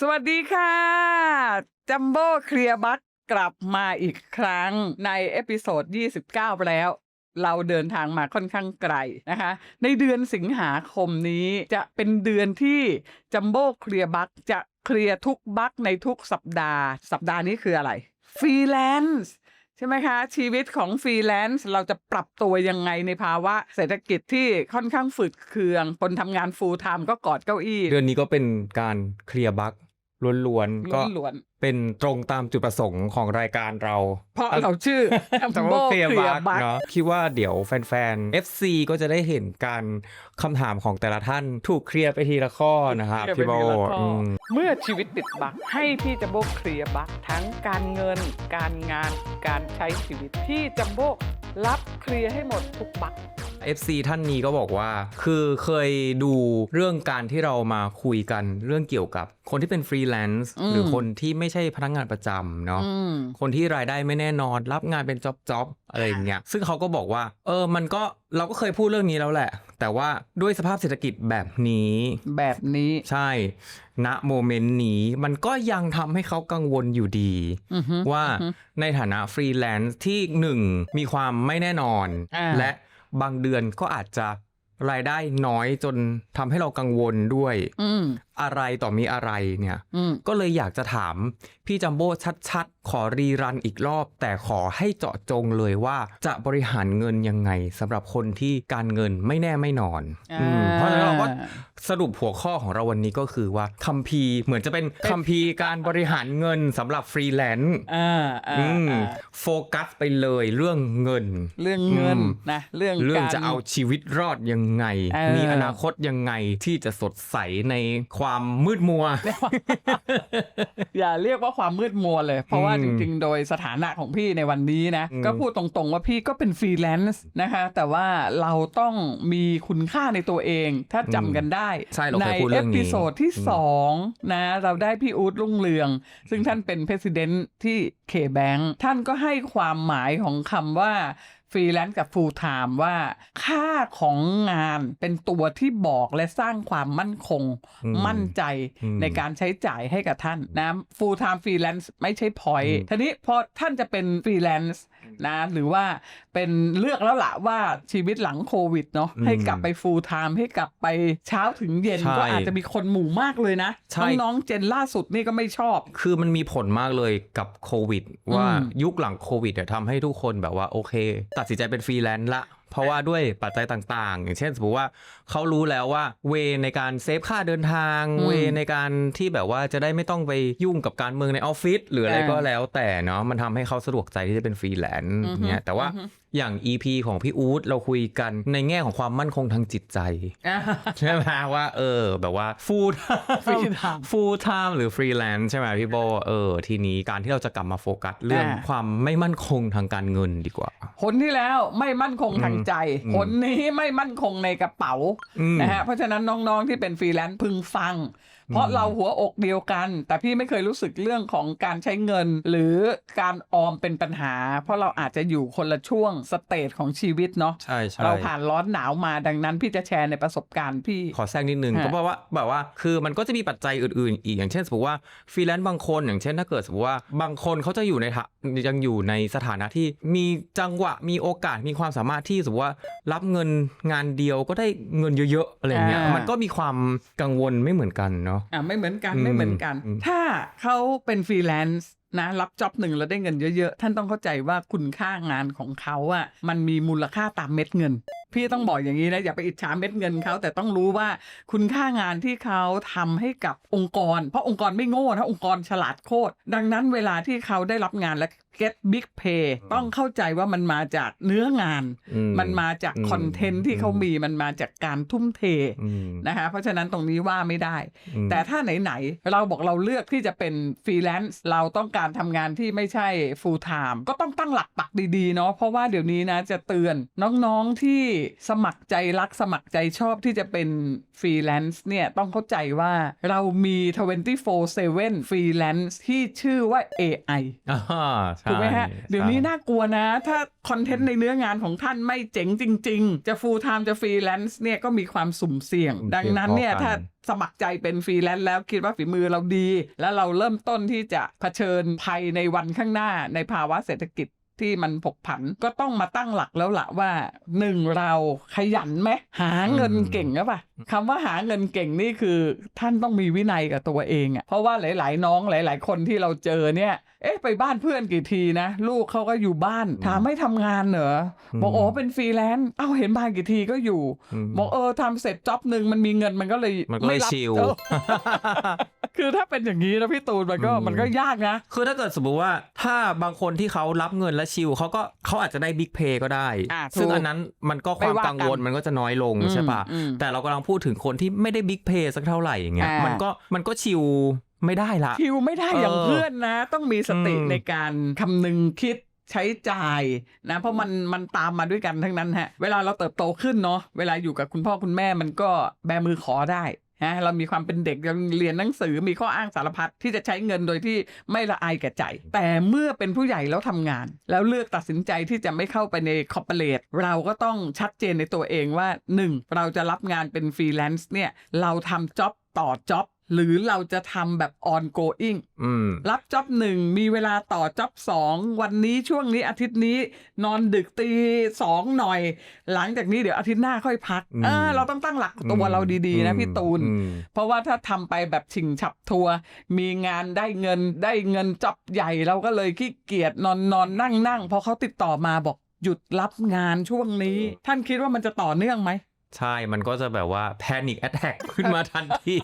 สวัสดีค่ะ จัมโบ้เคลียร์บัคกลับมาอีกครั้งในเอพิโซด 29 แล้ว เราเดินทางมาค่อนข้างไกลนะคะ ในเดือนสิงหาคมนี้จะเป็นเดือนที่จัมโบ้เคลียร์บัคจะเคลียร์ทุกบัคในทุกสัปดาห์ สัปดาห์นี้คืออะไรฟรีแลนซ์ใช่ไหมคะ ชีวิตของฟรีแลนซ์เราจะปรับตัวยังไงในภาวะเศรษฐกิจที่ค่อนข้างฝืดเคือง คนทำงานฟูลไทม์ก็กอดเก้าอี้ เดือนนี้ก็เป็นการเคลียร์บั๊ก ล้วนๆก็ล้วนเป็นตรงตามจุดประสงค์ของรายการเรา เพราะเราชื่อแต่ Jumbo ว่าเคลียร์ Clear บั๊ก Bug เนาะคิดว่าเดี๋ยวแฟนๆ FC ก็จะได้เห็นการคำถามของแต่ละท่านถูกเคลียร์ไปทีละข้อนะครับเคลียร์ไปพี่โบทีละข้อออืมเมื่อชีวิตติดบักให้พี่จัมโบ้เคลียร์บักทั้งการเงิน การงานการใช้ชีวิตพี่จัมโบ้รับเคลียร์ให้หมดทุกบัก FC ท่านนี้ก็บอกว่า คือเคยดูเรื่องการที่เรามาคุยกันเรื่องเกี่ยวกับคนที่เป็นฟรีแลนซ์อืมหรือคนที่ไม่ใช่พนักงานประจำเนาะอืมคนที่รายได้ไม่แน่นอนรับงานเป็นจ็อบจ็อบอะไรอย่างเงี้ยซึ่งเขาก็บอกว่า เออมันก็เราก็เคยพูดเรื่องนี้แล้วแหละ แต่ว่าด้วยสภาพเศรษฐกิจแบบนี้ แบบนี้ใช่ณโมเมนต์นี้มันก็ยังทำให้เขากังวลอยู่ดีอือฮึว่าอือฮึในฐานะฟรีแลนซ์ที่หนึ่งมีความไม่แน่นอนอ่าและ บางเดือนก็อาจจะรายได้น้อยจนทำให้เรากังวลด้วยอืมอะไรต่อมีอะไรเนี่ยอืมก็เลยอยากจะถามพี่จัมโบ้ชัดๆ ขอรีรันอีกรอบ แต่ขอให้เจาะจงเลยว่าจะบริหารเงินยังไงสำหรับคนที่การเงินไม่แน่ไม่นอนอืมเพราะฉะนั้นเราก็ สรุปหัวข้อของเราวันนี้ก็คือว่าคัมภีร์เหมือนจะเป็นคัมภีร์การบริหารเงินสำหรับฟรีแลนซ์อ่าอ่าอืมอ่าโฟกัสไปเลยเรื่องเงิน เรื่องเงินอืมนะเรื่องเรื่องการจะเอาชีวิตรอดยังไงเออมีอนาคตยังไงที่จะสดใสในความมืดมัว อย่าเรียกว่าความมืดมัวเลย เพราะว่าอืจมริงๆ โดยสถานะของพี่ในวันนี้นะอืมก็พูดตรงๆว่าพี่ก็เป็นฟรีแลนซ์นะคะ แต่ว่าเราต้องมีคุณค่าในตัวเอง ถ้าจำกันได้ใช่เราในเคยพูดเอเรื่องนี้พิโซดที่อืมสองนะเราได้พี่อู๊ดรุ่งเรือง ซึ่งท่านเป็นเพรสิดเนที่เคแบงท่านก็ให้ความหมายของคำว่าฟรีแลนซ์กับฟูลไทม์ว่า ค่าของงานเป็นตัวที่บอกและสร้างความมั่นคง อืมมั่นใจอืม ในการใช้จ่ายให้กับท่านนะ full time freelance ไม่ใช่ point อืมทีนี้พอท่านจะเป็น freelance นะ หรือว่าเป็นเลือกแล้วล่ะว่าชีวิตหลังโควิดเนาะอืมให้กลับไป full time ให้กลับไปเช้าถึงเย็นใช่ก็อาจจะมีคนหมู่มากเลยนะใช่น้องๆเจนล่าสุดนี่ก็ไม่ชอบ คือมันมีผลมากเลยกับโควิด ว่าอืมยุคหลังโควิดเนี่ยทำให้ทุกคนแบบว่าโอเค ตัดสินใจเป็นฟรีแลนซ์ละ เพราะว่าด้วยปัจจัยต่างๆ อย่างเช่นสมมติว่าเขารู้แล้วว่าเวในการเซฟค่าเดินทางอืมเวในการที่แบบว่าจะได้ไม่ต้องไปยุ่งกับการเมืองในออฟฟิศหรืออะไรอ่าก็แล้วแต่เนาะมันทำให้เขาสะดวกใจที่จะเป็นฟรีแลนซ์อือฮึเนี่ยแต่ว่าอือฮึอย่าง EP ของพี่อู๊ดเราคุยกันในแง่ของความมั่นคงทางจิตใจอะใช่ไหมว่า เออ แบบว่า full Full time time full time หรือ freelance ใช่ไหมพี่โบเออ ทีนี้การที่เราจะกลับมาโฟกัสเรื่องอ่าความไม่มั่นคงทางการเงินดีกว่าคนที่แล้วไม่มั่นคงทางใจอืมคนนี้ไม่มั่นคงในกระเป๋าอืมนะฮะเพราะฉะนั้นน้องๆที่เป็นฟรีแลนซ์พึงฟัง เพราะเราหัวอกเดียวกัน แต่พี่ไม่เคยรู้สึกเรื่องของการใช้เงิน หรือการออมเป็นปัญหา เพราะเราอาจจะอยู่คนละช่วงสเตจของชีวิตเนาะใช่ใช่เราผ่านร้อนหนาวมาดังนั้นพี่จะแชร์ในประสบการณ์พี่ขอแทรกนิดนึงฮะก็เพราะว่าแบบว่าคือมันก็จะมีปัจจัยอื่นๆ อีกอย่างเช่นสมมติว่าฟรีแลนซ์บางคนอย่างเช่นถ้าเกิดสมมติว่าบางคนเขาจะอยู่ในฐายังอยู่ในสถานะที่มีจังหวะมีโอกาสมีความสามารถที่สมมติว่ารับเงินงานเดียวก็ได้เงินเยอะๆอะไรอย่างเงี้ยอ่ามัมันก็มีความกังวลไม่เหมือนกันเนาะอะไม่เหมือนกันอืมไม่เหมือนกันอืมถ้าเขาเป็นฟรีแลนซ์นะรับจ็อบหนึ่งแล้วได้เงินเยอะๆ ท่านต้องเข้าใจว่าคุณค่างานของเขาอะมันมีมูลค่าตามเม็ดเงิน พี่ต้องบอกอย่างนี้นะอย่าไปอิจฉาเม็ดเงินเขาแต่ต้องรู้ว่าคุณค่างานที่เขาทำให้กับองค์กร เพราะองค์กรไม่โง่นะองค์กรฉลาดโคตรดังนั้นเวลาที่เขาได้รับงานและ get big pay ต้องเข้าใจว่ามันมาจากเนื้องานอืมันมาจากอืมคอนเทนต์ที่เขามีมันมาจากการทุ่มเทอืมนะคะเพราะฉะนั้นตรงนี้ว่าไม่ได้อืมแต่ถ้าไหน ๆ เราบอกเราเลือกที่จะเป็นฟรีแลนซ์เราต้องการทำงานที่ไม่ใช่ full time ก็ต้องตั้งหลักปักดี ๆ เนาะเพราะว่าเดี๋ยวนี้นะจะเตือนน้องๆที่สมัครใจรักสมัครใจชอบที่จะเป็นฟรีแลนซ์เนี่ยต้องเข้าใจว่าเรามี 24/7 ฟรีแลนซ์ที่ชื่อว่า AI อ่าใช่ถูกไหมฮะ เดี๋ยวนี้ใช่น่ากลัวนะ ถ้าคอนเทนต์ในเนื้องานของท่านไม่เจ๋งจริง ๆ จะ full time จะฟรีแลนซ์เนี่ยก็มีความสุ่มเสี่ยงสุ่มเสี่ยงดังนั้นเนี่ยพอกันถ้าสมัครใจเป็นฟรีแลนซ์แล้วคิดว่าฝีมือเราดี แล้วเราเริ่มต้นที่จะเผชิญภัยในวันข้างหน้าในภาวะเศรษฐกิจ ที่มันผกผันก็ต้องมาตั้งหลักแล้วละว่าหนึ่งเราขยันไหมหาเงินเก่งหรือเปล่าคำว่าหาเงินเก่งนี่คือท่านต้องมีวินัยกับตัวเองอะ่ะเพราะว่าหลาย ๆ น้องหลาย ๆ คนที่เราเจอเนี่ย เอ๊ะไปบ้านเพื่อนกี่ทีนะ ลูกเขาก็อยู่บ้านถามไม่ทำงานเหรอบอกอ๋อเป็นฟรีแลนซ์เอ้าเห็นบ้านกี่ทีก็อยู่อืมบอกเออทำเสร็จจ็อบหนึ่งมันมีเงินมันก็เลยมันก็เลยไรับชิลเออคือถ้าเป็นอย่างนี้นะพี่ตูนมันก็อืมมันก็ยากนะ คือถ้าเกิดสมมติว่าถ้าบางคนที่เขารับเงินและชิลเขาก็เขาอาจจะได้บิ๊กเพย์ก็ได้อะซึ่งถูกอันนั้นมันก็ความไม่ว่ากันกังวลมันก็จะน้อยลงอืมใช่ปะอืมแต่เรากำลังพูดถึงคนที่ไม่ได้บิ๊กเพย์สักเท่าไหร่อย่างเงี้ยอ่ามัมันก็มันก็ชิลไม่ได้ละคิวไม่ได้อย่างเออเพื่อนนะ ต้องมีสติอืมในการคำนึงคิดใช้จ่ายนะเพราะมันมันตามมาด้วยกันทั้งนั้นฮะ เวลาเราเติบโตขึ้นเนาะเวลาอยู่กับคุณพ่อคุณแม่มันก็แบมือขอได้ ฮะเรามีความเป็นเด็กยังเรียนหนังสือมีข้ออ้างสารพัดที่จะใช้เงินโดยที่ไม่ละอายแก่ใจ แต่เมื่อเป็นผู้ใหญ่แล้วทำงาน แล้วเลือกตัดสินใจที่จะไม่เข้าไปในคอร์ปอเรทเราก็ต้องชัดเจนในตัวเองว่า 1. เราจะรับงานเป็นฟรีแลนซ์เนี่ยเราทำจ็อบต่อจ็อบ หรือเราจะทำแบบ ongoing อืมรับจ็อบหนึ่งมีเวลาต่อจ็อบสองวันนี้ช่วงนี้อาทิตย์นี้ นอนดึกตีสองหน่อย หลังจากนี้เดี๋ยวอาทิตย์หน้าค่อยพักอืมเออเราต้องตั้งหลักตัวเราดีๆนะพี่ตูนอืมเพราะว่าถ้าทำไปแบบชิงฉับทัวร์มีงานได้เงินได้เงินจ็อบใหญ่เราก็เลยขี้เกียจนอนนอนนั่งนั่งพอเขาติดต่อมาบอกหยุดรับงานช่วงนี้ ท่านคิดว่ามันจะต่อเนื่องไหมใช่มันก็จะแบบว่าแพนิคแอ t แทกขึ้นมาทันที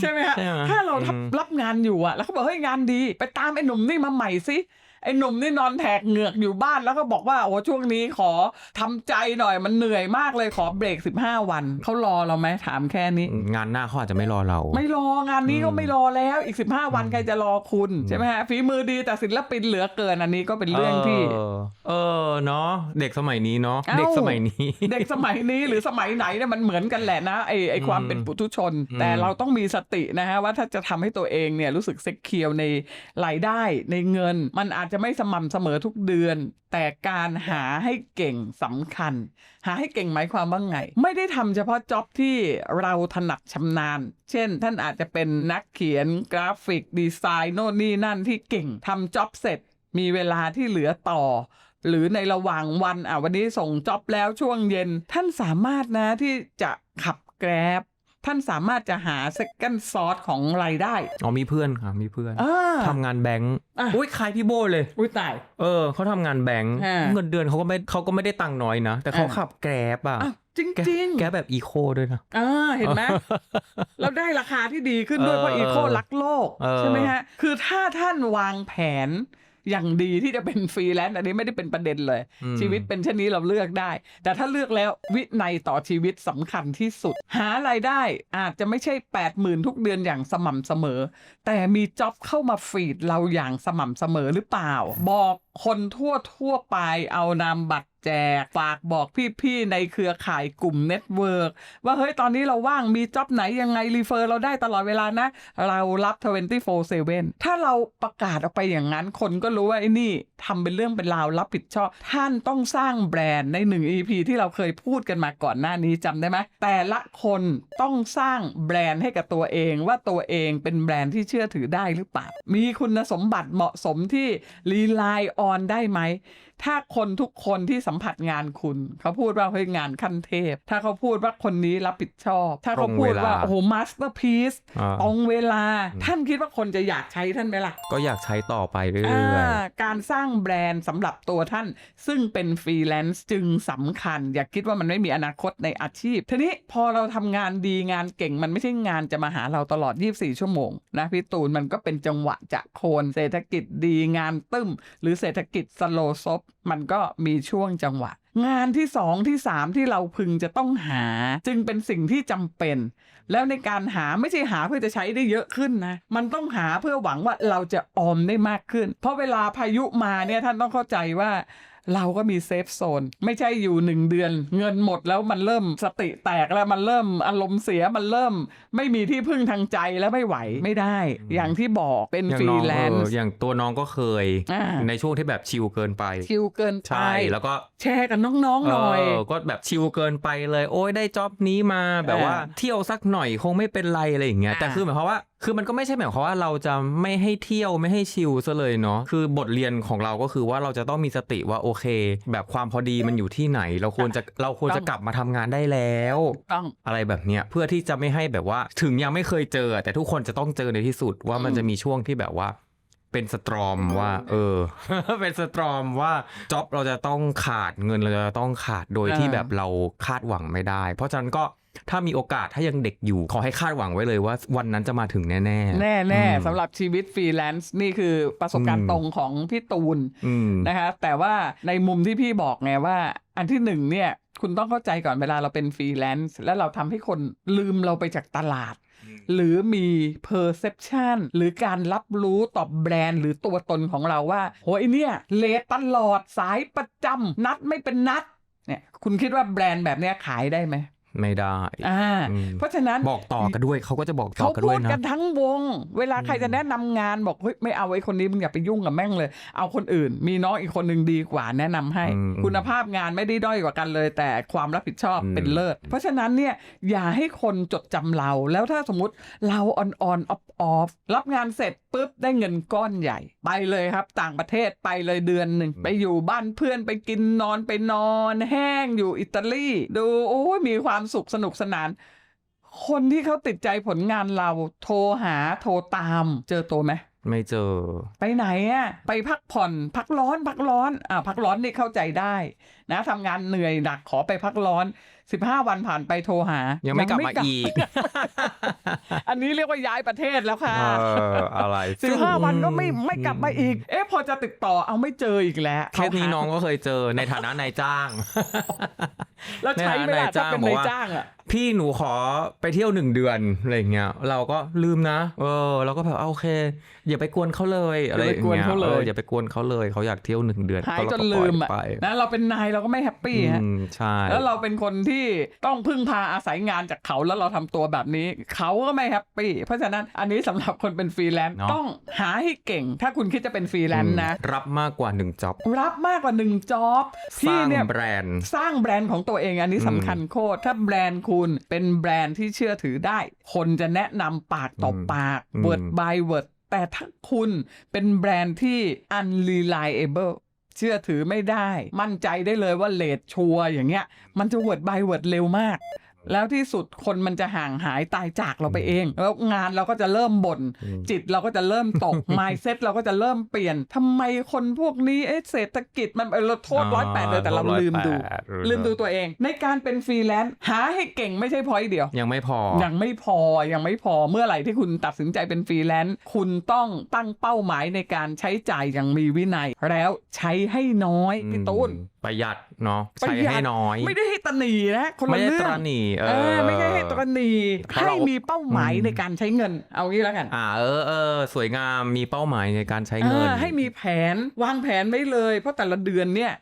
ใช่ไหมฮะ ใช่ไหมถ้าเราทับอืม รับงานอยู่อะแล้วเขาบอกเฮ้ยงานดี ไปตามไอ้หนุ่มนี่มาใหม่สิ ไอ้หนุ่มนี่นอนแถกเหงือกอยู่บ้านแล้วก็บอกว่าโอ้ช่วงนี้ขอทำใจหน่อยมันเหนื่อยมากเลยขอเบรก 15 วันเขารอเราไหมถามแค่นี้ งานหน้าเขาอาจจะไม่รอเรา ไม่รองานนี้ก็อืมไม่รอแล้วอีก 15 วันใครจะรอคุณใช่ไหมฮะฝีมือดีแต่ศิลปินเหลือเกินอันนี้ก็เป็นเรื่องที่ เออเออเนาะเด็กสมัยนี้เนาะเอ้าเด็กสมัยนี้ เด็กสมัยนี้หรือสมัยไหนเนี่ยมันเหมือนกันแหละนะไอไอความอืมเป็นปุถุชนอืมแต่เราต้องมีสตินะฮะว่าถ้าจะทำให้ตัวเองเนี่ยรู้สึกเซ็กเคียวในรายได้ในเงินมันอาจจะไม่สม่ำเสมอทุกเดือน แต่การหาให้เก่งสำคัญ หาให้เก่งหมายความว่าไง ไม่ได้ทำเฉพาะจ็อบที่เราถนัดชำนาญ เช่น ท่านอาจจะเป็นนักเขียนกราฟิกดีไซน์โน่นนี่นั่นที่เก่งทำจ็อบเสร็จ มีเวลาที่เหลือต่อหรือในระหว่างวันอะวันนี้ส่งจ็อบแล้วช่วงเย็น ท่านสามารถนะที่จะขับแกร็บ ท่านสามารถจะหา second source ของรายได้ อ๋อมีเพื่อนค่ะมีเพื่อนอ่าทำงานแบงค์อะ อุ้ยคล้ายพี่โบเลย อุ้ยตาย เออเขาทำงานแบงค์ฮะเงินเดือนเขาก็ไม่เขาก็ไม่ได้ตังค์น้อยนะ แต่เขาอะ ขับแกร็บอะอ้าวจริงแกจริงแกร็บแบบอีโคด้วยนะ อ่าเห็นไหมแล้วได้ราคาที่ดีขึ้นด้วยเออเพราะอีโครักโลก เออ ใช่ไหมฮะ คือถ้าท่านวางแผน อย่างดีที่จะเป็นฟรีแลนซ์อันนี้ไม่ได้เป็นประเด็นเลยอืมชีวิตเป็นเช่นนี้เราเลือกได้ แต่ถ้าเลือกแล้ววินัยต่อชีวิตสำคัญที่สุด หารายได้อาจจะไม่ใช่8 0,000ทุกเดือนอย่างสม่ำเสมอ แต่มีจ็อบเข้ามาฟีดเราอย่างสม่ำเสมอหรือเปล่า บอกคนทั่วทั่วไปเอานามบัตรแจก ฝากบอกพี่ๆในเครือข่ายกลุ่มเน็ตเวิร์กว่าเฮ้ยตอนนี้เราว่างมีจ็อบไหนยังไง รีเฟอร์เราได้ตลอดเวลานะ เรารับ 24/7 ถ้าเราประกาศออกไปอย่างนั้น คนก็รู้ว่าไอ้นี่ทำเป็นเรื่องเป็นราวรับผิดชอบ ท่านต้องสร้างแบรนด์ในหนึ่ง EP ที่เราเคยพูดกันมาก่อนหน้านี้จำได้ไหมแต่ละคนต้องสร้างแบรนด์ให้กับตัวเองว่าตัวเองเป็นแบรนด์ที่เชื่อถือได้หรือเปล่ามีคุณสมบัติเหมาะสมที่รีไลน์ออนได้ไหม ถ้าคนทุกคนที่สัมผัสงานคุณ เขาพูดว่าเฮ้ยงานขั้นเทพ ถ้าเขาพูดว่าคนนี้รับผิดชอบ ถ้าเขาพูดว่าตรงเวลาโอ้โหมาสเตอร์พีซอ่าตรงเวลา ท่านคิดว่าคนจะอยากใช้ท่านไหมล่ะ ก็อยากใช้ต่อไปเรื่อยอ่าการสร้างแบรนด์สำหรับตัวท่าน ซึ่งเป็นฟรีแลนซ์จึงสำคัญ อย่าคิดว่ามันไม่มีอนาคตในอาชีพ ทีนี้พอเราทำงานดีงานเก่งมันไม่ใช่งานจะมาหาเราตลอด 24 ชั่วโมงนะพี่ตูนมันก็เป็นจังหวะจะโคนเศรษฐกิจดีงานตึ้ม หรือเศรษฐกิจสโลซบมันก็มีช่วงจังหวะ งานที่สองที่สามที่เราพึงจะต้องหา จึงเป็นสิ่งที่จำเป็น แล้วในการหาไม่ใช่หาเพื่อจะใช้ได้เยอะขึ้นนะ มันต้องหาเพื่อหวังว่าเราจะออมได้มากขึ้น เพราะเวลาพายุมาเนี่ยท่านต้องเข้าใจว่า เราก็มีเซฟโซนไม่ใช่อยู่หนึ่งเดือน เงินหมดแล้วมันเริ่มสติแตกแล้วมันเริ่มอารมณ์เสียมันเริ่ม ไม่มีที่พึ่งทางใจแล้วไม่ไหวไม่ได้ อย่างที่บอกเป็นอย่างฟรีน้องแลนเอซ์ออย่างตัวน้องก็เคยอ่าในช่วงที่แบบชิลเกินไป ชิลเกินไปใช่แล้วก็แชร์กับน้องๆหน่อยเก็แบบชิลเกินไปเลย โอ้ยได้จ็อบนี้มาแบบว่าอ่าเที่ยวสักหน่อยคงไม่เป็นไรอะไรอย่างเงี้ยอ่าแต่คือหมายความว่า คือมันก็ไม่ใช่หมายความว่าเราจะไม่ให้เที่ยวไม่ให้ชิลซะเลยเนาะคือบทเรียนของเราก็คือว่าเราจะต้องมีสติว่าโอเค แบบความพอดีมันอยู่ที่ไหน เราควรจะเราควรจะกลับมาทำงานได้แล้วต้อง อะไรแบบเนี้ยเพื่อที่จะไม่ให้แบบว่าถึงยังไม่เคยเจอ แต่ทุกคนจะต้องเจอในที่สุดว่ามันจะมีช่วงที่แบบว่า เป็นสตรอมว่า เออ เป็นสตรอมว่าจ็อบเราจะต้องขาดเงินเราจะต้องขาดโดยที่อ่า แบบเราคาดหวังไม่ได้ เพราะฉะนั้นก็ ถ้ามีโอกาสถ้ายังเด็กอยู่ ขอให้คาดหวังไว้เลยว่าวันนั้นจะมาถึงแน่ ๆ แน่แน่อืมสำหรับชีวิตฟรีแลนซ์นี่คือประสบการอืณ์มตรงของพี่ตูนอืมนะคะแต่ว่าในมุมที่พี่บอกไงว่า อันที่หนึ่งเนี่ยคุณต้องเข้าใจก่อนเวลาเราเป็นฟรีแลนซ์แล้วเราทำให้คนลืมเราไปจากตลาด หรือมี perception หรือการรับรู้ต่อแบรนด์ หรือตัวตนของเราว่าโหยเนี่ยเลทตลอดสายประจำนัดไม่เป็นนัดเนี่ยคุณคิดว่าแบรนด์แบบเนี้ยขายได้ไหม ไม่ได้อ่าอืมเพราะฉะนั้นบอกต่อกันด้วยเขาก็จะบอกต่เขาอกันพูด้วยดนะกันทั้งวง เวลาใครจะแนะนำงานบอกเฮ้ยไม่เอาไอ้คนนี้มึงอย่าไปยุ่งกับแม่งเลย เอาคนอื่น มีน้องอีกคนหนึ่งดีกว่าแนะนำให้อืมคุณภาพงานไม่ได้ด้อยกว่ากันเลย แต่ความรับผิดชอบอืมเป็นเลิศ เพราะฉะนั้นเนี่ยอย่าให้คนจดจำเรา แล้วถ้าสมมติเราออนออนออฟออฟรับงานเสร็จปุ๊บได้เงินก้อนใหญ่ ไปเลยครับ ต่างประเทศไปเลยเดือนหนึ่งไปอยู่บ้านเพื่อนไปกินนอนไปนอน แห้งอยู่อิตาลีดูโอ้ยมีความสุขสนุกสนาน คนที่เขาติดใจผลงานเราโทรหาโทรตาม เจอตัวไหมไม่เจอ ไปไหนอะไปพักผ่อน พักร้อน พักร้อนอ่าพักร้อนนี่เข้าใจได้นะทำงานเหนื่อยหนักขอไปพักร้อน15วันผ่านไปโทรหายัยังไม่กลับมาอีก อันนี้เรียกว่าย้ายประเทศแล้วค่ะเอออะไรสิบห้าวันก็ไม่ไม่กลับมาอีก เอ๊ะพอจะติดต่อเอาไม่เจออีกแล้วเคสนี้น้องก็เคยเจอในฐานะนายจ้าง แล้วใช้ไหมล่ะนายจ้าถ้าเป็นบอกนายจ้างอะ พี่หนูขอไปเที่ยวหนึ่งเดือนอะไรอย่างเงี้ยเราก็ลืมนะ เออ เราก็แบบเอาโอเคอย่าไปกวนเขาเลยอะไรอย่างอย่าไปกวนเงี้ยเขาเลยอออย่าไปกวนเขาเลยเขาอยากเที่ยวหนึ่งเดือนหายก็จเรานก็ปลือยมอะไปนะเราเป็นนายเราก็ไม่แฮปปี้ฮะอืมใช่แล้วเราเป็นคนที่ต้องพึ่งพาอาศัยงานจากเขาแล้วเราทำตัวแบบนี้ เขาก็ไม่แฮปปี้เพราะฉะนั้นอันนี้สำหรับคนเป็นฟรีแลนซ์เนาะต้องหาให้เก่ง ถ้าคุณคิดจะเป็นฟรีแลนซ์นะอืมรับมากกว่าหนึ่งจ็อบรับมากกว่าหนึ่งจ็อบสพี่ร้างเนี่ยแบรนด์สร้างแบรนด์ของตัวเองอันนี้สำคัญโคตรถ้าแบรนด์คุณเป็นแบรนด์ที่เชื่อถือได้ คนจะแนะนำปากต่ออมปากอืม word by word แต่ถ้าคุณเป็นแบรนด์ที่ unreliable เชื่อถือไม่ได้ มั่นใจได้เลยว่าเลทชัวร์อย่างเงี้ย มันจะ word by word เร็วมาก แล้วที่สุดคนมันจะห่างหายตายจากเราไปเอง แล้วงานเราก็จะเริ่มบน่นอืมจิตเราก็จะเริ่มตก mindset เราก็จะเริ่มเปลี่ยนทำไมคนพวกนี้เอ๊ะเศรษฐกิจมันเออเราโทษอ๋อร้อยแปดเลยแต่เราลืมดู108เออลืมดูตัวเอง ในการเป็นฟรีแลนซ์หาให้เก่งไม่ใช่พอยเดียว ยังไม่พอ ยังไม่พอยังไม่พอเมื่อไหร่ที่คุณตัดสินใจเป็นฟรีแลนซ์คุณต้องตั้งเป้าหมายในการใช้จ่ายอย่างมีวินัย แล้วใช้ให้น้อยพี่ตูนอืมประหยัด เนาะประใช้หยัดให้น้อย ไม่ได้ให้ตะหนีนะคนไม่ละได้เรื่ตองราหนีเอเอออไม่ใช่ให้ตะหนีเพราะให้เรามีเป้าหมายอืมในการใช้เงินเอางี้แล้วกัน อ่าเออเออสวยงามมีเป้าหมายในการใช้เงินอ่าให้มีแผนวางแผนไว้เลย เพราะแต่ละเดือนเนี่ย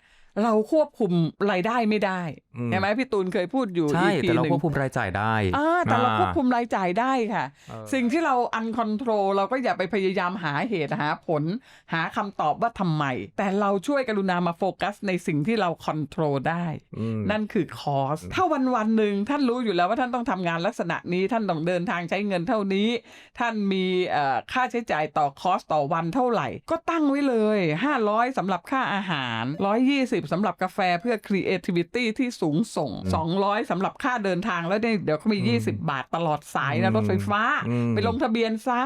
เราควบคุมรายได้ไม่ได้อืมใช่ไหมพี่ตูนเคยพูดอยู่ใช่ EP แต่เราหนึ่งควบคุมรายจ่ายได้อ่าแต่เราอ่ควบคุมรายจ่ายได้ค่ะเออสิ่งที่เราอันคอนโทรลเราก็อย่าไปพยายามหาเหตุหาผล หาคำตอบว่าทำไม แต่เราช่วยกรุณามาโฟกัสในสิ่งที่เราคอนโทรลได้อืมนั่นคือคอส ถ้าวันวันๆหนึ่งท่านรู้อยู่แล้วว่าท่านต้องทำงานลักษณะนี้ท่านต้องเดินทางใช้เงินเท่านี้ ท่านมีเอ่อค่าใช้จ่ายต่อคอสต่อวันเท่าไหร่ ก็ตั้งไว้เลย 500สำหรับค่าอาหาร 120สำหรับกาแฟเพื่อ creativity ที่สูงส่ง 200สำหรับค่าเดินทางแล้วเนี่ยเดี๋ยวเขามี 20 บาทตลอดสายนะรถไฟฟ้าอืมไปลงทะเบียนซะ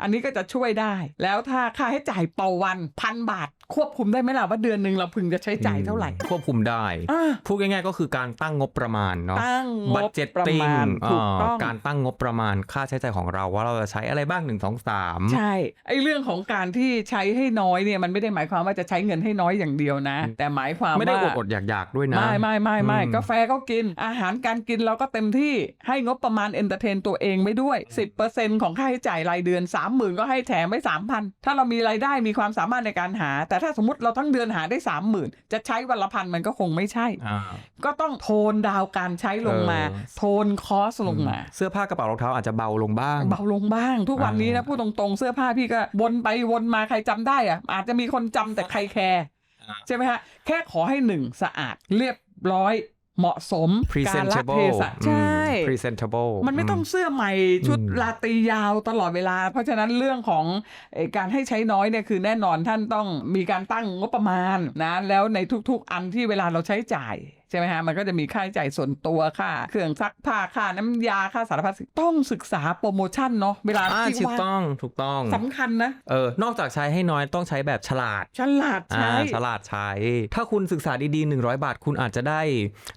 อันนี้ก็จะช่วยได้ แล้วถ้าค่าใช้จ่ายต่อวันพันบาท ควบคุมได้ไหมล่ะว่าเดือนหนึ่งเราพึงจะใช้จ่ายเท่าไหร่ ควบคุมได้อ่าพูดง่ายๆก็คือการตั้งงบประมาณเนาะตั้งงบัตบเจ็ตประติ้งมาณถูกต้องการตั้งงบประมาณค่าใช้จ่ายของเราว่าเราจะใช้อะไรบ้างหนึ่งสองสามใช่ไอ้เรื่องของการที่ใช้ให้น้อยเนี่ยมันไม่ได้หมายความว่าจะใช้เงินให้น้อยอย่างเดียวนะ แต่หมายความไม่ได้อว่าดอดๆอยากๆด้วยนะไม่ไม่ไม่ไม่อืมกาแฟก็กินอาหารการกินเราก็เต็มที่ให้งบประมาณเอนเตอร์เทนตัวเองไว้ด้วย 10%ของค่าใช้จ่ายรายเดือนามหมื่นก็ให้แถมไว้สามพันถ้าเรามีรายได้มีความสามารถในการหา แต่ถ้าสมมติเราทั้งเดือนหาได้สามหมื่นจะใช้วันละพันมันก็คงไม่ใช่อ่าก็ต้องโทนดาวการใช้ลงมาเออโทนคอสลงมา เสื้อผ้ากระเป๋ารองเท้าอาจจะเบาลงบ้าง เบาลงบ้าง ทุกวันนี้นะอ่าพูดตรงๆเสื้อผ้าพี่ก็วนไปวนมาใครจำได้อะอาจจะมีคนจำแต่ใครแคร์อ่าใช่ไหมฮะแค่ขอให้หนึ่งสะอาดเรียบร้อยเหมาะสมกาลเท presentable ศะใช่อืม presentable มันไม่ต้องเสื้อใหม่ชุดอืมราตรียาวตลอดเวลา เพราะฉะนั้นเรื่องของเอ่อการให้ใช้น้อยเนี่ยคือแน่นอนท่านต้องมีการตั้งงบประมาณนะแล้วในทุกๆ อันที่เวลาเราใช้จ่ายใช่ไหมฮะ มันก็จะมีค่าใช้จ่ายส่วนตัวค่าเครื่องซักผ้าค่าน้ำยาค่าสารพัดสิ่งต้องศึกษาโปรโมชั่นเนาะเวลาอ่าที่ถูกว่าต้องถูกต้องสำคัญนะเออนอกจากใช้ให้น้อยต้องใช้แบบฉลาด ฉลาดอ่าใช้ฉลาดใช้ ถ้าคุณศึกษาดีๆ 100 บาท คุณอาจจะได้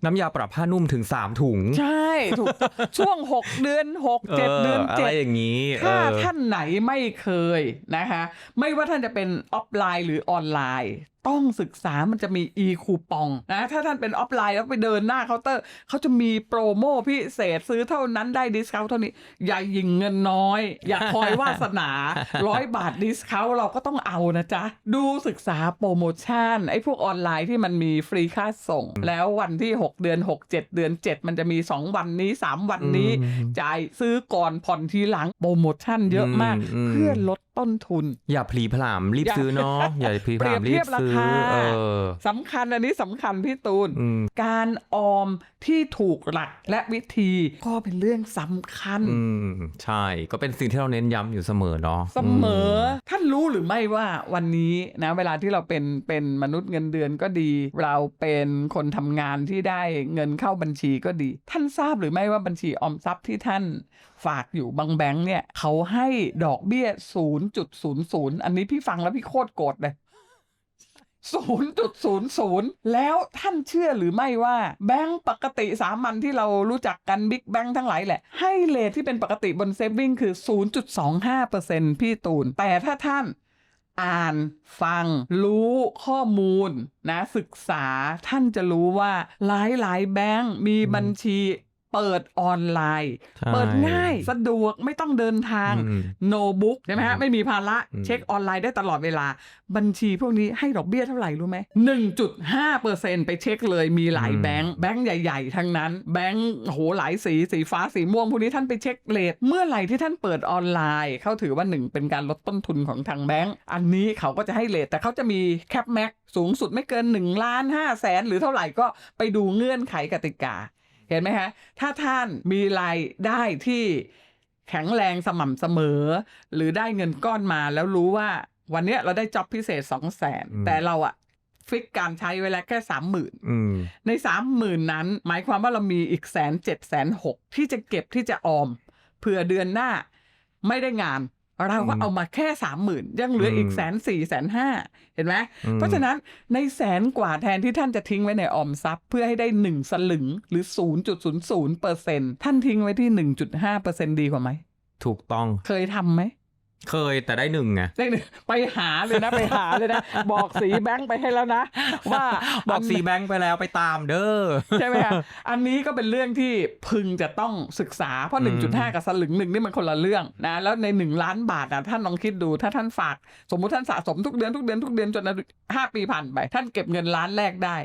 น้ำยาปรับผ้านุ่มถึง 3 ถุง ใช่ถูกช่วง 6 เดือน 6 7 เดือนอะไรเจ็ดอย่างนี้ถ้าเออท่านไหนไม่เคยนะคะ ไม่ว่าท่านจะเป็นออฟไลน์หรือออนไลน์ ต้องศึกษามันจะมี e คูปองนะถ้าท่านเป็นออฟไลน์แล้วไปเดินหน้าเคาน์เตอร์เขาจะมีโปรโมพิเศษซื้อเท่านั้นได้ดิสคาวเท่านี้ อย่ายิงเงินน้อย อย่าคอยวาสนาร้อยบาทดิสคาวเราก็ต้องเอานะจ๊ะ ดูศึกษาโปรโมชั่น ไอ้พวกออนไลน์ที่มันมีฟรีค่าส่ง แล้ววันที่ 6 เดือน 6 7 เดือน 7 มันจะมี 2 วันนี้ 3 วันนี้อืมจ่ายซื้อก่อนผ่อนทีหลังโปรโมชั่นเยอะมากอืมเพื่อลด ต้นทุน อย่าพลีผลามรีบอย่าซื้อเนาะอย่าพลีผลามเปรีรียบบเทียบราซื้อคาเออสำคัญอันนี้สำคัญพี่ตูนอืมการออมที่ถูกหลักและวิธีก็เป็นเรื่องสำคัญอืมใช่ก็เป็นสิ่งที่เราเน้นย้ำอยู่เสมอเนาะเสมอ ท่านรู้หรือไม่ว่าวันนี้นะ เวลาที่เราเป็นเป็นมนุษย์เงินเดือนก็ดี เราเป็นคนทำงานที่ได้เงินเข้าบัญชีก็ดี ท่านทราบหรือไม่ว่าบัญชีออมทรัพย์ที่ท่าน ฝากอยู่บางแบงค์เนี่ยเขาให้ดอกเบี้ย 0.00 อันนี้พี่ฟังแล้วพี่โคตรโกรธเลย0.00 แล้วท่านเชื่อหรือไม่ว่าแบงก์ปกติสามัญที่เรารู้จักกันบิ๊กแบงก์ทั้งหลายแหละ ให้เลทที่เป็นปกติบนเซฟวิ่งคือ 0.25%พี่ตูน แต่ถ้าท่านอ่านฟัง รู้ข้อมูลนะศึกษาท่านจะรู้ว่าหลายหลายแบงก์มีบัญชี เปิดออนไลน์ใช่เปิดง่ายสะดวกไม่ต้องเดินทางอืมโนบุ๊กใช่ไหมฮะไม่มีภาระอืมเช็คออนไลน์ได้ตลอดเวลา บัญชีพวกนี้ให้ดอกเบี้ยเท่าไหร่รู้ไหมหนึ่งจุดห้าเปอร์เซ็นไปเช็คเลยมีหลายแบงค์แบงค์ใหญ่ๆ ทั้งนั้น แบงค์โหหลายสีสีฟ้าสีม่วงพวกนี้ท่านไปเช็คเลทเมื่อไหร่ที่ท่านเปิดออนไลน์เขาถือว่าหนึ่งเป็นการลดต้นทุนของทางแบงค์อันนี้เขาก็จะให้เลทแต่เขาจะมีแคปแม็กสูงสุดไม่เกิน1ล้าน5แสนหรือเท่าไหร่ก็ไปดูเงื่อนไขกติกา เห็นไหมฮะ ถ้าท่านมีรายได้ที่แข็งแรงสม่ำเสมอ หรือได้เงินก้อนมาแล้วรู้ว่าวันเนี้ยเราได้จ็อบพิเศษสองแสนอืมแต่เราอะฟิกการใช้ไว้แล้วแค่สามหมื่นอืมในสามหมื่นนั้น หมายความว่าเรามีอีกแสนเจ็ดแสนหกที่จะเก็บที่จะออมเผื่อเดือนหน้าไม่ได้งาน เราก็อืมเอามาแค่สามหมื่นยังเหลืออีกอืมแสนสี่แสนห้าเห็นไหมอืมเพราะฉะนั้นในแสนกว่าแทนที่ท่านจะทิ้งไว้ในออมทรัพย์ เพื่อให้ได้หนึ่งสลึงหรือ0.00เปอร์เซ็นท่านทิ้งไว้ที่1.5เปอร์เซ็นดีกว่าไหม ถูกต้องเคยทำไหม เคยแต่ได้หนึ่งไงได้หนึ่งไปหาเลยนะไปหาเลยนะ บอกสีแบงค์ไปให้แล้วนะ ว่าบอกซีแบงค์ไปแล้วไปตามเด้อใช่ไหมคะอันนี้ก็เป็นเรื่องที่พึงจะต้องศึกษาเพราะอืม1.5 กับสลึงหนึ่งนี่มันคนละเรื่องนะแล้วใน 1 ล้านบาทอะท่านลองคิดดูถ้าท่านฝาก สมมุติท่านสะสมทุกเดือนทุกเดือนทุกเดือนจนห้าปีผ่านไปท่านเก็บเงินล้านแรกได้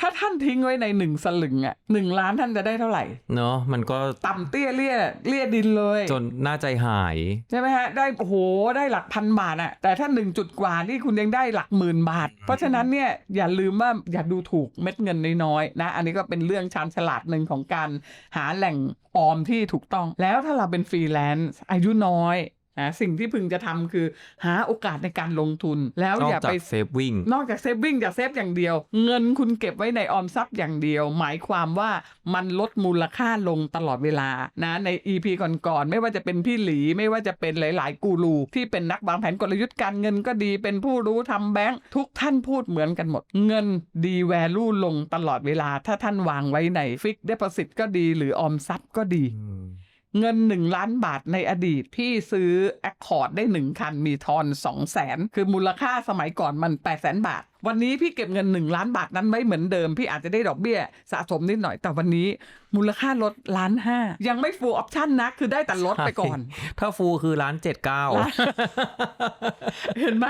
ถ้าท่านทิ้งไว้ในหนึ่งสลึงอะหนึ่งล้านท่านจะได้เท่าไหร่ เนาะมันก็ต่ำเตี้ยเลี่ยเลี่ยดินเลย จนหน้าใจหาย ใช่ไหมฮะ ได้โอ้โหได้หลักพันบาทอะแต่ถ้าหนึ่งจุดกว่านี่คุณยังได้หลักหมื่นบาท เพราะฉะนั้นเนี่ยอย่าลืมว่าอย่าดูถูกเม็ดเงินน้อยๆนะ อันนี้ก็เป็นเรื่องชาญฉลาดหนึ่งของการหาแหล่งออมที่ถูกต้อง แล้วถ้าเราเป็นฟรีแลนซ์อายุน้อย นะสิ่งที่พึงจะทำคือหาโอกาสในการลงทุน แล้วนออย่ากจาไปกเซฟวิ่งนอกจากเซฟวิ่งจากเซฟอย่างเดียว เงินคุณเก็บไว้ในออมทรัพย์อย่างเดียว หมายความว่ามันลดมูลค่าลงตลอดเวลานะใน EP ก่อนๆไม่ว่าจะเป็นพี่หลีไม่ว่าจะเป็นหลาย ๆ กูรูที่เป็นนักวางแผนกลยุทธ์การเงินก็ดี เป็นผู้รู้ทำแบงค์ทุกท่านพูดเหมือนกันหมด เงินดีแวลูลงตลอดเวลา ถ้าท่านวางไว้ในฟิกเด p o สิตก็ดีหรือออมทรัพย์ก็ดี เงิน 1 ล้านบาทในอดีต พี่ซื้อ Accord ได้ 1 คันมีทอน 2 0 0แสนคือมูลค่าสมัยก่อนมัน 8 0 0แสนบาท วันนี้พี่เก็บเงิน 1 ล้านบาทนั้นไว้เหมือนเดิม พี่อาจจะได้ดอกเบี้ยสะสมนิดหน่อย แต่วันนี้มูลค่าลดล้านห้ายังไม่ full option นะ คือได้แต่ลดไปก่อน ถ้าฟูลคือร้านเจ็ดเก้าเห็นไหม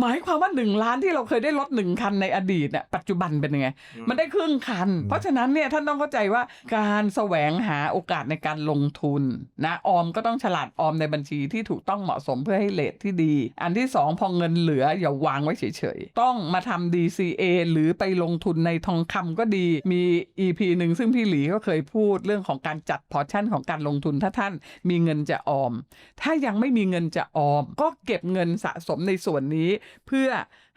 หมายความว่าหนึ่งล้านที่เราเคยได้รถหนึ่งคันในอดีตเนี่ยปัจจุบันเป็นยังไง มันได้ครึ่งคัน เพราะฉะนั้นเนี่ยท่านต้องเข้าใจว่าการแสวงหาโอกาสในการลงทุนนะออมก็ต้องฉลาดออมในบัญชีที่ถูกต้องเหมาะสมเพื่อให้เลทที่ดี อันที่สองพอเงินเหลืออย่าวางไว้เฉยๆต้องมาทำ DCA หรือไปลงทุนในทองคำก็ดี มี EP หนึ่งซึ่งพี่หลีก็เคยพูดเรื่องของการจัดพอร์ชั่นของการลงทุนถ้าท่านมีเงินจะออม ถ้ายังไม่มีเงินจะออม ก็เก็บเงินสะสมในส่วนนี้ เพื่อ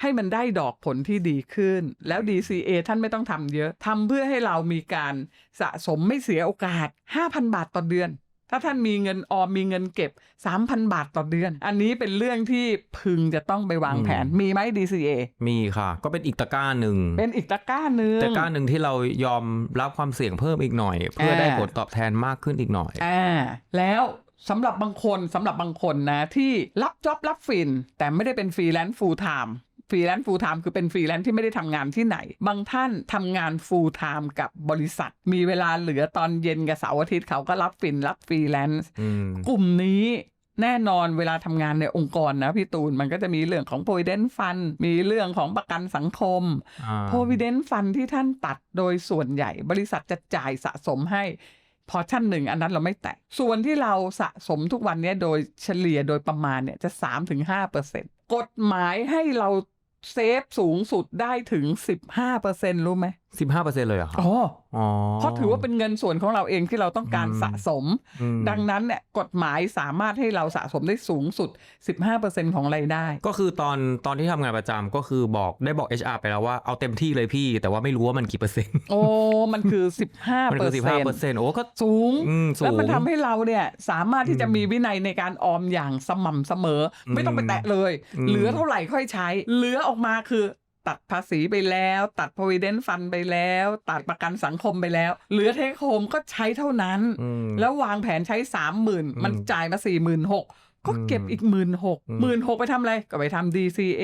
ให้มันได้ดอกผลที่ดีขึ้น แล้ว DCA ท่านไม่ต้องทำเยอะทำเพื่อให้เรามีการสะสมไม่เสียโอกาส 5,000 บาทต่อเดือน ถ้าท่านมีเงินออมมีเงินเก็บ 3,000 บาทต่อเดือน อันนี้เป็นเรื่องที่พึงจะต้องไปวางแผนมีไหม DCA มีค่ะ ก็เป็นอีกตะกร้าหนึ่งเป็นอีกตะกร้าหนึ่งตะกร้าหนึ่งที่เรายอมรับความเสี่ยงเพิ่มอีกหน่อย เพื่อได้ผลตอบแทนมากขึ้นอีกหน่อยอ่าแล้วสำหรับบางคนสำหรับบางคนนะที่รับจ็อบรับฟิน แต่ไม่ได้เป็นฟรีแลนซ์ฟูลไทม์ ฟรีแลนซ์ฟูลไทม์คือเป็นฟรีแลนซ์ที่ไม่ได้ทำงานที่ไหน บางท่านทำงานฟูลไทม์กับบริษัท มีเวลาเหลือตอนเย็นกับเสาร์อาทิตย์เขาก็รับฟินรับฟรีแลนซ์อืมกลุ่มนี้แน่นอนเวลาทำงานในองค์กรนะพี่ตูนมันก็จะมีเรื่องของ provident fund มีเรื่องของประกันสังคมอ่า provident fund ที่ท่านตัดโดยส่วนใหญ่ บริษัทจะจ่ายสะสมให้พอชั่นหนึ่งอันนั้นเราไม่แตะส่วนที่เราสะสมทุกวันเนี้ยโดยเฉลี่ยโดยประมาณเนี่ยจะ 3-5%กฎหมายให้เรา เซฟสูงสุดได้ถึง15%รู้ไหมสิบห้าเปอร์เซ็นต์เลยเหรอครับ อ๋ออ๋อ เพราะถือว่าเป็นเงินส่วนของเราเองที่เราต้องการอืม สะสม อืมดังนั้นเนี่ยกฎหมายสามารถให้เราสะสมได้สูงสุด 15%ของรายได้ ก็คือตอนตอนที่ทำงานประจำก็คือบอกได้บอก HR ไปแล้วว่าเอาเต็มที่เลยพี่ แต่ว่าไม่รู้ว่ามันกี่เปอร์เซ็นต์ โอ้ มันคือ 15%มันคือสิบห้าเปอร์เซ็นต์โอ้ก็ สูง อืมสูงแล้วมันทำให้เราเนี่ยสามารถที่จะอืมมีวินัยในการออมอย่างสม่ำเสมออืมไม่ต้องไปแตะเลย อืม เหลือเท่าไหร่ค่อยใช้ เหลือออกมาคือ ตัดภาษีไปแล้ว ตัด provident fund ไปแล้ว ตัดประกันสังคมไปแล้ว เหลือเทคโฮมก็ใช้เท่านั้นอืมแล้ววางแผนใช้สามหมื่นอืมมันจ่ายมาสี่หมื่นหกก็เก็บอีกหมื่นหกอืมหมื่นหกไปทำอะไร ก็ไปทำ DCA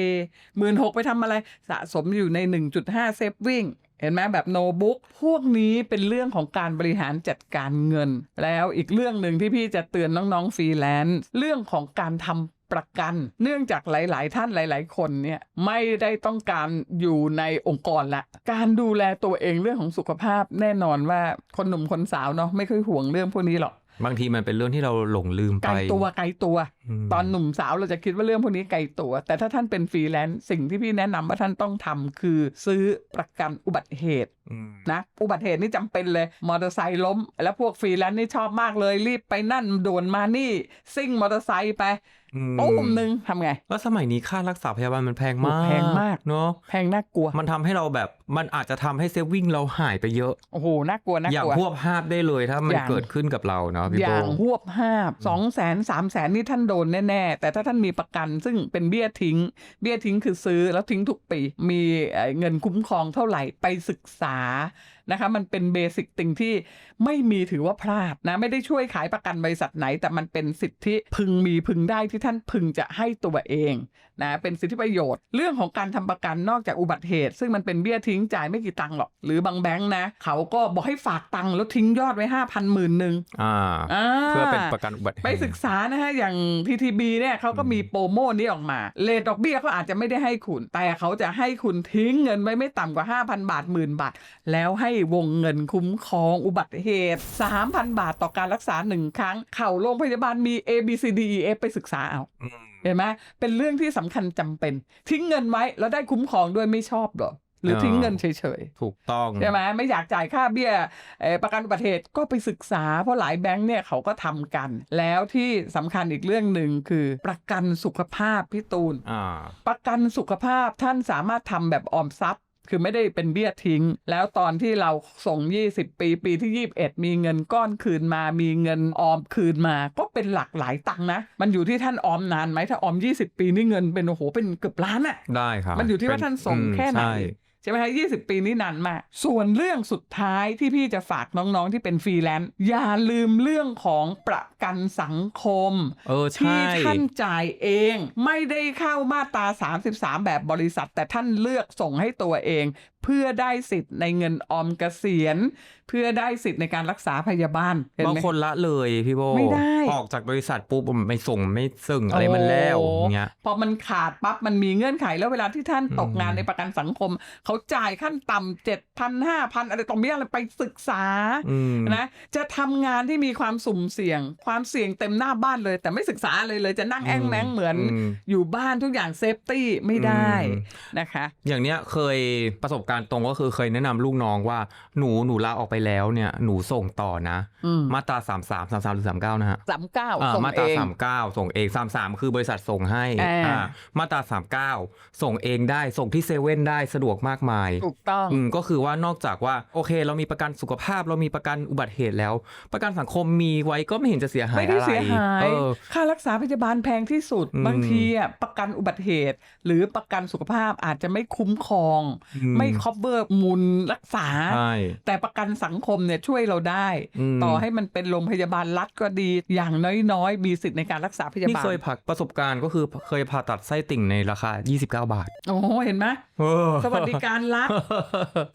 หมื่นหกไปทำอะไร สะสมอยู่ใน 1.5 เซฟวิ่งเห็นไหมแบบโนบุ๊กพวกนี้เป็นเรื่องของการบริหารจัดการเงิน แล้วอีกเรื่องหนึ่งที่พี่จะเตือนน้องๆฟรีแลนซ์เรื่องของการทำ ประกัน เนื่องจากหลาย ๆ ท่านหลาย ๆ คนเนี่ยไม่ได้ต้องการอยู่ในองค์กรละ การดูแลตัวเองเรื่องของสุขภาพแน่นอนว่าคนหนุ่มคนสาวเนาะไม่ค่อยห่วงเรื่องพวกนี้หรอกบางทีมันเป็นเรื่องที่เราหลงลืมไกไปลตัวไกลตัวมตอนหนุ่มสาวเราจะคิดว่าเรื่องพวกนี้ไกลตัว แต่ถ้าท่านเป็นฟรีแลนซ์สิ่งที่พี่แนะนำว่าท่านต้องทำคือซื้อประกันอุบัติเหตุอืมนะอุบัติเหตุนี่จำเป็นเลย มอเตอร์ไซค์ล้ม แล้วพวกฟรีแลนซ์นี่ชอบมากเลย รีบไปนั่นด่วนมานี่ ซิ่งมอเตอร์ไซค์ไปอืม ตุ้มหนึ่งทำไง แล้วสมัยนี้ค่ารักษาพยาบาลมันแพงมาก แพงมากเนาะ แพงน่ากลัว มันทำให้เราแบบ มันอาจจะทำให้เซฟวิ่งเราหายไปเยอะ โอ้โห น่ากลัว น่าอย่างกลัวพวบภาพได้เลยถ้ามันอย่างเกิดขึ้นกับเราเนาะพี่อโป้ย่างหวบห้าบสองแสนสามแสนนี่ท่านโดนแน่ ๆ แต่ถ้าท่านมีประกันซึ่งเป็นเบี้ยทิ้ง เบี้ยทิ้งคือซื้อแล้วทิ้งทุกปี มีเอ่อเงินคุ้มครองเท่าไหร่ไปศึกษา นะคะมันเป็นเบสิกติงที่ไม่มีถือว่าพลาดนะไม่ได้ช่วยขายประกันบริษัทไหน แต่มันเป็นสิทธิพึงมีพึงได้ที่ท่านพึงจะให้ตัวเองนะเป็นสิทธิประโยชน์ เรื่องของการทำประกันนอกจากอุบัติเหตุ ซึ่งมันเป็นเบี้ยทิ้งจ่ายไม่กี่ตังค์หรอก หรือบางแบงค์นะเขาก็บอกให้ฝากตังค์แล้วทิ้งยอดไว้ห้าพันหมื่นหนึ่งอ่าอ่าเพื่อเป็นประกันอุบัติเหตุไปศึกษานะฮะอย่าง TTB เนี่ยเขาก็มีโปรโมนี้ออกมาเลทดอกเบี้ยเขาอาจจะไม่ได้ให้คุณ แต่เขาจะให้คุณทิ้งเงินไว้ไม่ต่ำกว่า 5,000 บาทหมื่นบาท แล้วให้วงเงินคุ้มครองอุบัติเหตุ 3,000 บาทต่อการรักษาหนึ่งครั้ง เข่าโรงพยาบาลมี A B C D E F ไปศึกษาเอาอืมเห็นไหมเป็นเรื่องที่สำคัญจำเป็น ทิ้งเงินไว้แล้วได้คุ้มครองด้วยไม่ชอบเหรอหรือทิ้งเงินเฉยๆ ถูกต้องใช่ไหมไม่อยากจ่ายค่าเบี้ยเอ่อประกันอุบัติเหตุก็ไปศึกษา เพราะหลายแบงค์เนี่ยเขาก็ทำกัน แล้วที่สำคัญอีกเรื่องหนึ่งคือ ประกันสุขภาพพี่ตูนอ่าประกันสุขภาพท่านสามารถทำแบบออมทรัพย์ คือไม่ได้เป็นเบี้ยทิ้ง แล้วตอนที่เราส่ง 20 ปีปีที่ 21 มีเงินก้อนคืนมา มีเงินออมคืนมา ก็เป็นหลักหลายตังค์นะ มันอยู่ที่ท่านออมนานไหมถ้าออม 20 ปีนี่เงินเป็นโอ้โหเป็นเกือบล้านอะได้ครับ มันอยู่ที่ว่าท่านส่งอืมแค่ไหนใช่ใช่ไหมคะ20ปีนี่นานมาก ส่วนเรื่องสุดท้ายที่พี่จะฝากน้องๆที่เป็นฟรีแลนซ์อย่าลืมเรื่องของประกันสังคมเออที่ใช่ท่านจ่ายเอง ไม่ได้เข้ามาตรา 33 แบบบริษัท แต่ท่านเลือกส่งให้ตัวเอง เพื่อได้สิทธิ์ในเงินออมเกษียณ เพื่อได้สิทธิ์ในการรักษาพยาบาลเห็นบางไหมคนละเลยพี่โบไม่ได้ ออกจากบริษัทปุ๊บไม่ส่งไม่ซึ่งอะไรมันแล้วโอ้อย่างเงี้ยพอมันขาดปั๊บมันมีเงื่อนไขแล้วเวลาที่ท่านตกงานอืมในประกันสังคม เขาจ่ายขั้นต่ำเจ็ดพันห้าพันอะไรตรงนี้อะไรไปศึกษาอืมนะจะทำงานที่มีความสุ่มเสี่ยง ความเสี่ยงเต็มหน้าบ้านเลย แต่ไม่ศึกษาเลยเลยจะนั่งแอ้งแมงเหมือนอืมอยู่บ้านทุกอย่างเซฟตี้ไม่ได้อืมนะคะ อย่างเนี้ยเคยประสบการณ์ตรงก็คือเคยแนะนำลูกน้องว่าหนูหนูลาออกไปแล้วเนี่ยหนูส่งต่อนะอืมมาตรา3 3 3 3หรือ39นะฮะสามเก้าอ่าส่งมาตเอราง39ส่งเอง33คือบริษัทส่งให้อ่าอ่ามาตรา39ส่งเองได้ส่งที่เซเว่นได้สะดวกมากมายถูกต้องอืมก็คือว่านอกจากว่าโอเค เรามีประกันสุขภาพเรามีประกันอุบัติเหตุแล้ว ประกันสังคมมีไว้ก็ไม่เห็นจะเสียหายไม่ได้อะไรเสียหายเออค่ารักษาพยาบาลแพงที่สุดอืมบางทีอะประกันอุบัติเหตุ หรือประกันสุขภาพอาจจะไม่คุ้มครองอืมไม่ cover มูลรักษา ใช่ แต่ประกันสังคมเนี่ยช่วยเราได้ อืม ต่อให้มันเป็นโรงพยาบาลรัฐก็ดีอย่างน้อยๆ มีสิทธิ์ในการรักษาพยานี่บาลเคยผ่าประสบการณ์ก็คือเคยผ่าตัดไส้ติ่งในราคา 29 บาทโอ้โหเห็นไหมเออ สวัสดิการรัฐ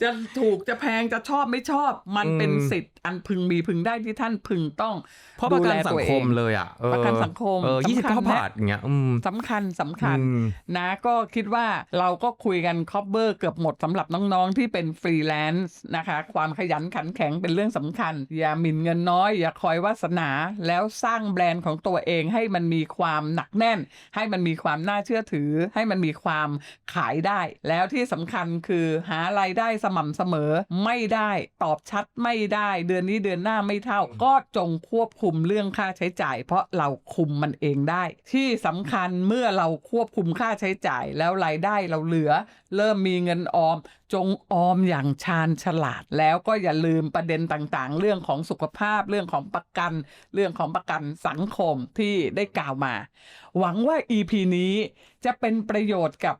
จะถูกจะแพงจะชอบไม่ชอบ มันอืม เป็นสิทธิ์อันพึงมีพึงได้ที่ท่านพึงต้องเพราะประกันดูแลสัตังวคเองมเลยอะเออประกันสังคมเออสำคัญ29นะ บาทอย่างเงี้ยอืมสำคัญสำคัญ อืม นะก็คิดว่าเราก็คุยกันครอบเบอร์เกือบหมดสำหรับน้องๆที่เป็นฟรีแลนซ์นะคะ ความขยันขันแข็งเป็นเรื่องสำคัญ อย่าหมิ่นเงินน้อย อย่าคอยวาสนาแล้วสร้างแบรนด์ของตัวเองให้มันมีความหนักแน่น ให้มันมีความน่าเชื่อถือ ให้มันมีความขายได้ แล้วที่สำคัญคือหารายได้สม่ำเสมอไม่ได้ตอบชัดไม่ได้เดือนนี้เดือนหน้าไม่เท่า ก็จงควบคุมเรื่องค่าใช้จ่าย เพราะเราคุมมันเองได้ ที่สำคัญเมื่อเราควบคุมค่าใช้จ่าย แล้วรายได้เราเหลือ เริ่มมีเงินออมจงออมอย่างชาญฉลาด แล้วก็อย่าลืมประเด็นต่างๆ เรื่องของสุขภาพเรื่องของประกัน เรื่องของประกันสังคมที่ได้กล่าวมา หวังว่า EP นี้จะเป็นประโยชน์กับ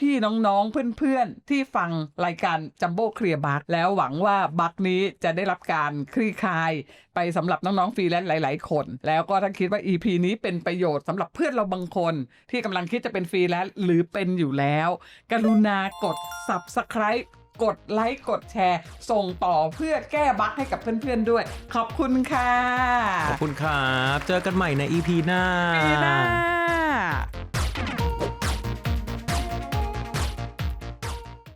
พี่ๆน้องๆ เพื่อนๆ ที่ฟังรายการจัมโบ้เคลียร์บักแล้วหวังว่าบักนี้จะได้รับการคลี่คลาย ไปสำหรับน้องๆฟรีแลนซ์หลาย ๆ คน แล้วก็ถ้าคิดว่า EP นี้เป็นประโยชน์สำหรับเพื่อนเราบางคน ที่กำลังคิดจะเป็นฟรีแลนซ์หรือเป็นอยู่แล้ว กรุณากด Subscribe กดไลค์ กดแชร์ ส่งต่อเพื่อแก้บั๊กให้กับเพื่อนๆด้วย ขอบคุณค่ะ ขอบคุณครับ เจอกันใหม่ใน EP หน้าปีหน้า